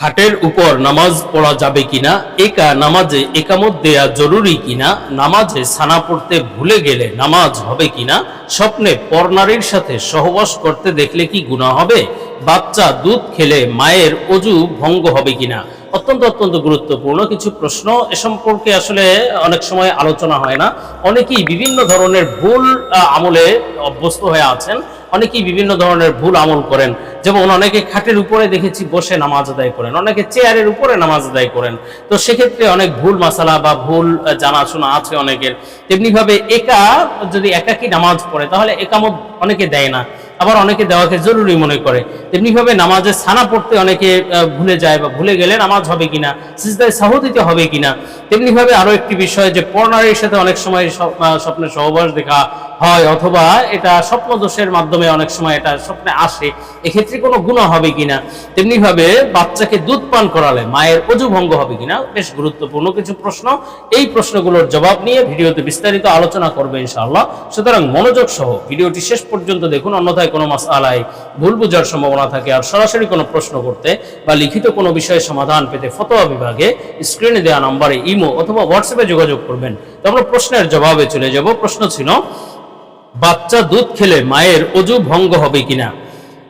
খাটের উপর নামাজ পড়া যাবে কিনা, একা নামাজে একামত দেয়া জরুরি কিনা, নামাজে সানা পড়তে ভুলে গেলে নামাজ হবে কিনা, স্বপ্নে পরনারীর সাথে সহবাস করতে দেখলে কি গুনাহ হবে, বাচ্চা দুধ খেলে মায়ের অজু ভঙ্গ হবে কিনা? অত্যন্ত অত্যন্ত গুরুত্বপূর্ণ কিছু প্রশ্ন। এ সম্পর্কে আসলে অনেক সময় আলোচনা হয় না। অনেকেই বিভিন্ন ধরনের ভুল আমলে অভ্যস্ত হয়ে আছেন। অনেকেই বিভিন্ন ধরনের ভুল আমল করেন। যেমন অনেকে খাটের উপরে দেখেছি বসে নামাজ আদায় করেন অনেকে চেয়ারের উপরে নামাজ আদায় করেন। তো সেক্ষেত্রে অনেক ভুল মাসালা বা ভুল জানাশোনা আছে অনেকের। তেমনিভাবে একা যদি একাকি নামাজ পড়ে তাহলে একামত অনেকে দেয় না। আবার অনেকে দেওয়াকে জরুরি মনে করে। তেমনিভাবে নামাজে ছানা পড়তে অনেকে ভুলে যায় বা ভুলে গেলে নামাজ হবে কিনা সিজদায় সাহু দিতে হবে কিনা তেমনিভাবে আরও একটি বিষয় যে পর্নারীর সাথে অনেক সময় স্বপ- আহ, স্বপ্নে সহবাস দেখা হয় অথবা এটা স্বপ্ন দোষের মাধ্যমে অনেক সময় এটা স্বপ্নে আসে, এক্ষেত্রে কোনো গুণা হবে কিনা? তেমনিভাবে বাচ্চাকে দুধ পান করালে মায়ের অজু ভঙ্গ হবে কিনা? বেশ গুরুত্বপূর্ণ কিছু প্রশ্ন। এই প্রশ্নগুলোর জবাব নিয়ে ভিডিওতে বিস্তারিত আলোচনা করবে ইনশাআল্লাহ। সুতরাং মনোযোগ সহ ভিডিওটি শেষ পর্যন্ত দেখুন, অন্যথায় কোনো মাসালায় ভুল বোঝার সম্ভাবনা থাকে আর সরাসরি কোনো প্রশ্ন করতে বা লিখিত কোনো বিষয়ে সমাধান পেতে ফতোয়া বিভাগে স্ক্রিনে দেওয়া নম্বরে ইমো অথবা হোয়াটসঅ্যাপে যোগাযোগ করবেন। তো আমরা প্রশ্নের জবাবে চলে যাব। প্রশ্ন ছিল বাচ্চা দুধ খেলে মায়ের অজু ভঙ্গ হবে কিনা?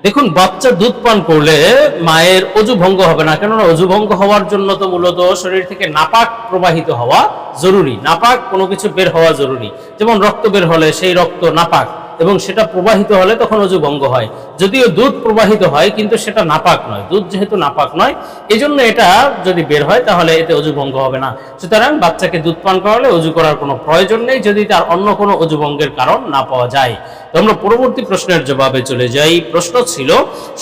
দেখুন, বাচ্চা দুধ পান করলে মায়ের অজু ভঙ্গ হবে না। কেননা অজু ভঙ্গ হওয়ার জন্য তো মূলত শরীর থেকে নাপাক প্রবাহিত হওয়া জরুরি। নাপাক কোনো কিছু বের হওয়া জরুরি। যেমন রক্ত বের হলে সেই রক্ত নাপাক। এবং সেটা প্রবাহিত হলে তখন অজু ভঙ্গ হয়। যদিও দুধ প্রবাহিত হয়, কিন্তু সেটা নাপাক নয়। দুধ যেহেতু নাপাক নয় এই এটা যদি বের হয়, তাহলে এতে অজু ভঙ্গ হবে না। সুতরাং বাচ্চাকে দুধ পান করালে অজু করার কোনো প্রয়োজন নেই, যদি তার অন্য কোনো অজু ভঙ্গের কারণ না পাওয়া যায়। তো আমরা পরবর্তী প্রশ্নের জবাবে চলে যাই। প্রশ্ন ছিল,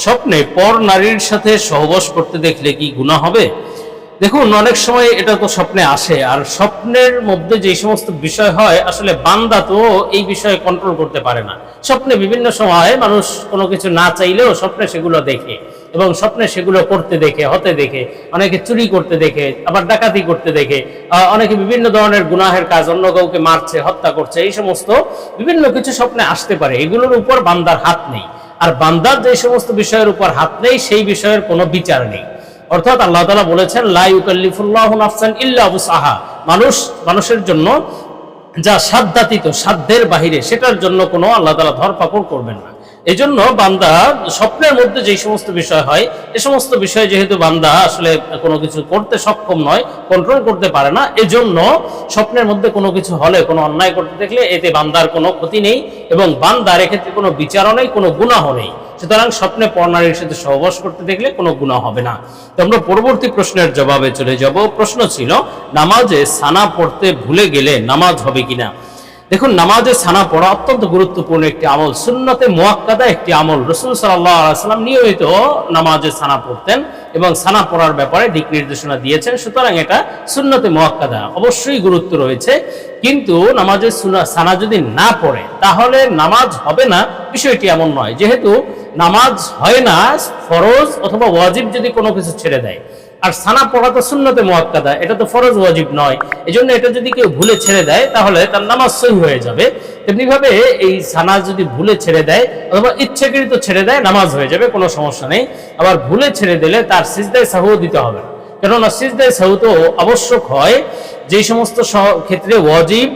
স্বপ্নে পর নারীর সাথে সহবাস করতে দেখলে কি গুণা হবে? দেখুন, অনেক সময় এটা তো স্বপ্নে আসে, আর স্বপ্নের মধ্যে যে সমস্ত বিষয় হয়, আসলে বান্দা তো এই বিষয়ে কন্ট্রোল করতে পারে না। স্বপ্নে বিভিন্ন সময় মানুষ কোনো কিছু না চাইলেও স্বপ্নে সেগুলো দেখে, এবং স্বপ্নে সেগুলো করতে দেখে, হতে দেখে, অনেকে চুরি করতে দেখে, আবার ডাকাতি করতে দেখে অনেকে বিভিন্ন ধরনের গুনাহের কাজ, অন্য কাউকে মারছে, হত্যা করছে, এই সমস্ত বিভিন্ন কিছু স্বপ্নে আসতে পারে, এগুলোর উপর বান্দার হাত নেই। আর বান্দার যে সমস্ত বিষয়ের উপর হাত নেই, সেই বিষয়ের কোনো বিচার নেই। অর্থাৎ আল্লাহ তালা বলেছেন লাইউকাল্লিফুল্লাহ আফসান ইল্লা সাহা মানুষ, মানুষের জন্য যা সাধ্যাতীত, সাধ্যের বাহিরে, সেটার জন্য কোনো আল্লাহ তালা ধরপাকড় করবেন না। এই জন্য বান্দা স্বপ্নের মধ্যে যে সমস্ত বিষয় হয়, এ সমস্ত বিষয় যেহেতু বান্দা আসলে কোনো কিছু করতে সক্ষম নয় কন্ট্রোল করতে পারে না, এজন্য স্বপ্নের মধ্যে কোনো কিছু হলে, কোনো অন্যায় করতে দেখলে এতে বান্দার কোনো ক্ষতি নেই এবং বান্দার এক্ষেত্রে কোনো বিচারও নেই, কোনো গুনাহ নেই। সুতরাং স্বপ্নে পর্নারীর সাথে সহবাস করতে দেখলে কোনো গুণা হবে না। তো আমরা পরবর্তী প্রশ্নের জবাবে চলে যাব। প্রশ্ন ছিল, নামাজে সানা পড়তে ভুলে গেলে নামাজ হবে কিনা? দেখুন, নামাজের সানা পড়া অত্যন্ত গুরুত্বপূর্ণ একটি আমল। সুন্নতে মোয়াক্কাদা একটি আমল। রসুল সাল্লাম নিয়মিত নামাজে ছানা পড়তেন। এবং সানা পড়ার ব্যাপারে দিক নির্দেশনা দিয়েছেন। সুতরাং এটা সুন্নতে মোয়াক্কাদা। অবশ্যই গুরুত্ব রয়েছে। কিন্তু নামাজের সানা যদি না পড়ে, তাহলে নামাজ হবে না। বিষয়টি এমন নয়। যেহেতু নামাজ হয় না, ফরজ অথবা ওয়াজিব যদি কোনো কিছু ছেড়ে দেয়। আর সানা পড়া তো শূন্যতে মোয়াক্কাদা। এটা তো ফরজ, ওয়াজিব নয়। এই জন্য এটা যদি কেউ ভুলে ছেড়ে দেয়, তাহলে তার নামাজ সই হয়ে যাবে। তেমনিভাবে এই সানা যদি ভুলে ছেড়ে দেয়, অথবা ইচ্ছাকৃত ছেড়ে দেয়, নামাজ হয়ে যাবে, কোনো সমস্যা নেই। আবার ভুলে ছেড়ে দিলে তার সিজদায় সাহু দিতে হবে কেননা সিজদায় সাহু তো আবশ্যক হয় যে সমস্ত ক্ষেত্রে ওয়াজিব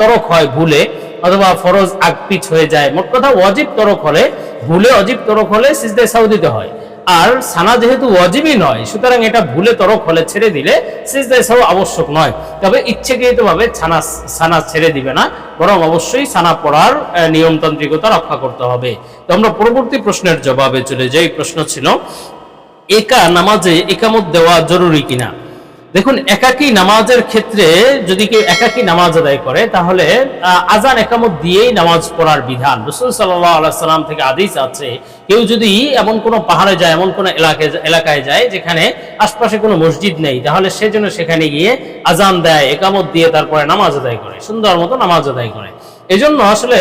তরক হয় ভুলে, অথবা ফরজ আগপিছ হয়ে যায়। মোট কথা ওয়াজিব তরক হলে, ভুলে অজিব তরক হলে সিজদায় সাহু দিতে হয়। আর সানা যেহেতু ওয়াজিবই নয়, সুতরাং এটা ভুলে তরক হলে ছেড়ে দিলে সিজদায় আবশ্যক নয়। তবে ইচ্ছেকৃতভাবে ছানা ছানা ছেড়ে দিবে না, বরং অবশ্যই ছানা পড়ার নিয়মতান্ত্রিকতা রক্ষা করতে হবে। তো আমরা পরবর্তী প্রশ্নের জবাবে চলে যাই। প্রশ্ন ছিল, একা নামাজে একামত দেওয়া জরুরি কিনা? দেখুন, একাকী নামাজের ক্ষেত্রে যদি কেউ একাকী নামাজ আদায় করে, তাহলে আজান একামত দিয়েই নামাজ পড়ার বিধান। রসুল সাল্লাম থেকে আদেশ আছে, কেউ যদি এমন কোনো পাহাড়ে যায়, এমন কোনো এলাকায় এলাকায় যায়, যেখানে আশপাশে কোনো মসজিদ নেই, তাহলে সেজন্য সেখানে গিয়ে আজান দেয়, একামত দিয়ে তারপরে নামাজ আদায় করে, সুন্দর মতো নামাজ আদায় করে। এজন্য আসলে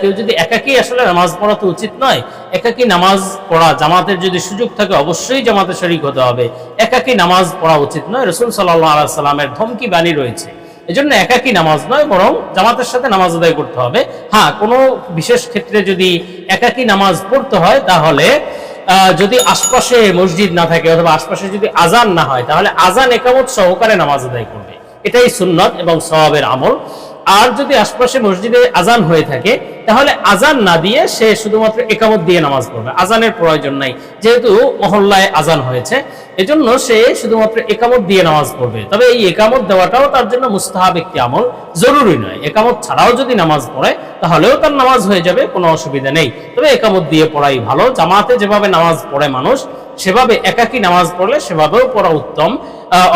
কেউ যদি একাকী আসলে নামাজ পড়া তো উচিত নয়, একাকী নামাজ পড়া, জামাতের যদি সুযোগ থাকে অবশ্যই জামাতে শরিক হতে হবে। একাকী নামাজ পড়া উচিত নয়, রসুল সাল্লাহ আল্লাহ সাল্লামের ধমকি বাণী রয়েছে। এজন্য একাকী নামাজ নয়, বরং জামাতের সাথে নামাজ আদায় করতে হবে। হ্যাঁ কোনো বিশেষ ক্ষেত্রে যদি একাকী নামাজ পড়তে হয়, তাহলে যদি আশপাশে মসজিদ না থাকে অথবা আশপাশে যদি আজান না হয়, তাহলে আজান একামত সহকারে নামাজ আদায় করবে। এটাই সুন্নত এবং সওয়াবের আমল। আর যদি আশপাশে মসজিদে আজান হয়ে থাকে তাহলে আজান না দিয়ে সে শুধুমাত্র একামত দিয়ে নামাজ পড়বে। আজানের প্রয়োজন নাই। যেহেতু মহল্লায় আজান হয়েছে, এজন্য সে শুধুমাত্র একামত দিয়ে নামাজ পড়বে। তবে এই একামত দেওয়াটাও তার জন্য মুস্তাহাব একটি আমল। জরুরি নয়। একামত ছাড়াও যদি নামাজ পড়ে, তাহলেও তার নামাজ হয়ে যাবে, কোনো অসুবিধা নেই। তবে একামত দিয়ে পড়াই ভালো। জামাতে যেভাবে নামাজ পড়ে মানুষ, সেভাবে একাকী নামাজ পড়লে সেভাবেও পড়া উত্তম।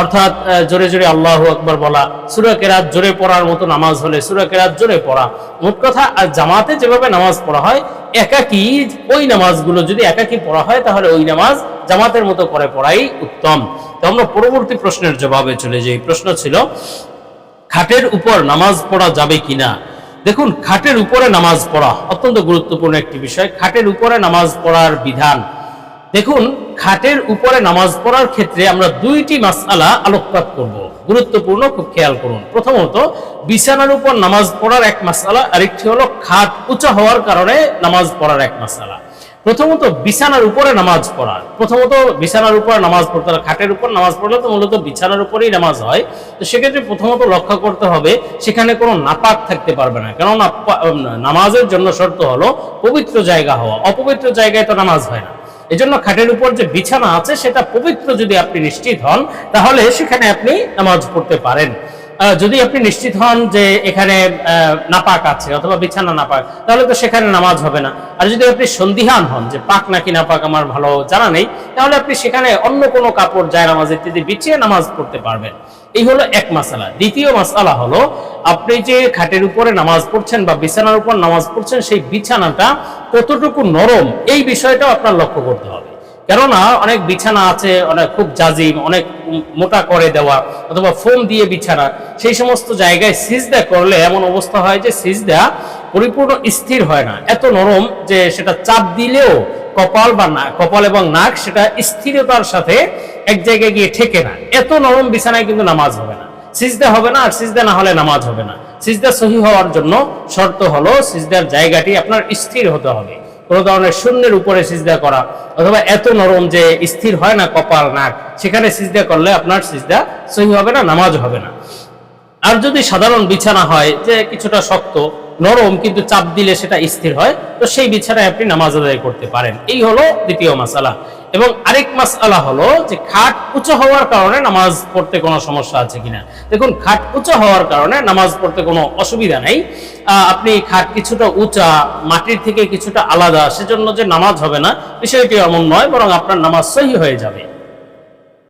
অর্থাৎ জোরে জোরে আল্লাহ আকবর বলা। সুরা কেরাত জোরে পড়ার মতো নামাজ হলে সুরা কেরাত জোরে পড়া। মোট কথা, আর জামাতে যেভাবে নামাজ পড়া হয়, একাকী ওই নামাজগুলো যদি একাকী পড়া হয়, তাহলে ওই নামাজ জামাতের মতো করে পড়াই উত্তম। তো আমরা পরবর্তী প্রশ্নের জবাবে চলে যাই। প্রশ্ন ছিল, খাটের উপর নামাজ পড়া যাবে কিনা? দেখুন, খাটের উপরে নামাজ পড়া অত্যন্ত গুরুত্বপূর্ণ একটি বিষয়। খাটের উপরে নামাজ পড়ার বিধান। দেখুন খাটের উপরে নামাজ পড়ার ক্ষেত্রে আমরা দুইটি মাসআলা আলোকপাত করব। গুরুত্বপূর্ণ, খুব খেয়াল করুন। প্রথমত, বিছানার উপর নামাজ পড়ার এক মাসআলা, আরেকটি হলো খাট উঁচা হওয়ার কারণে নামাজ পড়ার এক মাসআলা। প্রথমত, বিছানার উপরে নামাজ পড়া। প্রথমত, বিছানার উপর নামাজ পড়তে হবে। খাটের উপর নামাজ পড়লে তো মূলত বিছানার উপরেই নামাজ হয়। তো সেক্ষেত্রে প্রথমত লক্ষ্য করতে হবে, সেখানে কোনো নাপাক থাকতে পারবে না। কেননা, নামাজের জন্য শর্ত হলো পবিত্র জায়গা হওয়া। অপবিত্র জায়গায় তো নামাজ হয় না। এজন্য খাটের উপর যে বিছানা আছে সেটা পবিত্র যদি আপনি নিশ্চিত হন, তাহলে সেখানে আপনি নামাজ পড়তে পারেন। যদি আপনি নিশ্চিত হন যে এখানে নাপাক আছে অথবা বিছানা নাপাক, তাহলে তো সেখানে নামাজ হবে না। আর যদি আপনি সন্দিহান হন যে পাক নাকি নাপাক আমার ভালো জানা নেই, তাহলে আপনি সেখানে অন্য কোনো কাপড় যায় নামাজ ইত্যাদি বিছিয়ে নামাজ পড়তে পারবেন। এই হলো এক মাসালা। দ্বিতীয় মাসালা হলো, আপনি যে খাটের উপরে নামাজ পড়ছেন বা বিছানার উপর নামাজ পড়ছেন, সেই বিছানাটা কতটুকু নরম, এই বিষয়টাও আপনার লক্ষ্য করতে হবে। কেননা অনেক বিছানা আছে, অনেক খুব জাজিম, অনেক মোটা করে দেওয়া অথবা ফোম দিয়ে বিছানা। সেই সমস্ত জায়গায় সিজদা করলে এমন অবস্থা হয় যে সিজদা পরিপূর্ণ স্থির হয় না। এত নরম যে সেটা চাপ দিলেও কপাল বা না কপাল এবং নাক সেটা স্থিরতার সাথে এক জায়গায় গিয়ে ঠেকে না। এত নরম বিছানায় কিন্তু নামাজ হবে না। সিজদা হবে না আর সিজদা না হলে নামাজ হবে না। সিজদা সহি হওয়ার জন্য শর্ত হলো সিজদার জায়গাটি আপনার স্থির হতে হবে। কোনো ধরনের শূন্যের উপরে সিজদা করা, অথবা এত নরম যে স্থির হয় না কপাল, নাক, সেখানে সিজদা করলে আপনার সিজদা সহি হবে না, নামাজ হবে না। আর যদি সাধারণ বিছানা হয় যে কিছুটা শক্ত, নরম, কিন্তু চাপ দিলে সেটা স্থির হয়, তো সেই বিছানায় আপনি নামাজ আদায় করতে পারেন। এই হলো দ্বিতীয় মাসালা। এবং আরেক মাস আলা হলো যে খাট উঁচু হওয়ার কারণে নামাজ পড়তে কোনো সমস্যা আছে কিনা। দেখুন, খাট উঁচু হওয়ার কারণে নামাজ পড়তে কোনো অসুবিধা নেই। আপনি খাট কিছুটা উঁচা, মাটির থেকে কিছুটা আলাদা, সেজন্য যে নামাজ হবে না, বিষয়টি এমন নয়, বরং আপনার নামাজ সহি হয়ে যাবে।